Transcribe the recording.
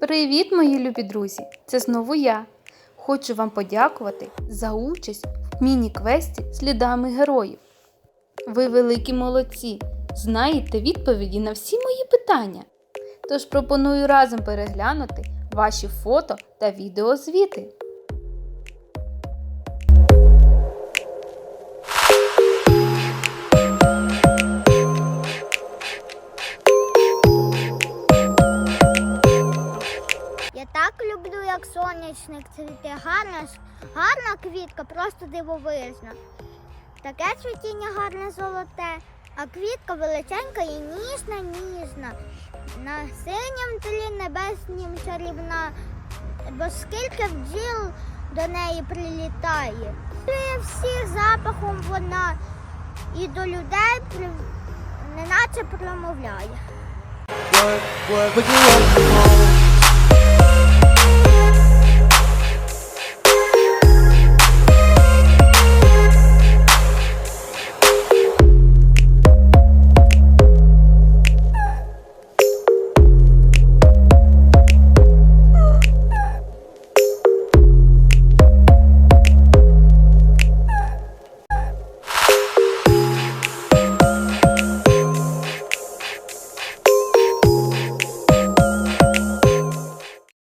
Привіт, мої любі друзі! Це знову я. Хочу вам подякувати за участь в міні-квесті слідами героїв. Ви великі молодці! Знаєте відповіді на всі мої питання. Тож пропоную разом переглянути ваші фото та відеозвіти. Так люблю, як сонячник цвіте. Гарна, гарна квітка, просто дивовижна. Таке цвітіння гарне золоте, а квітка величенька і ніжна, ніжна. На синім тлі небеснім чарівна, бо скільки бджіл до неї прилітає. Чує всіх запахом вона і до людей неначе промовляє.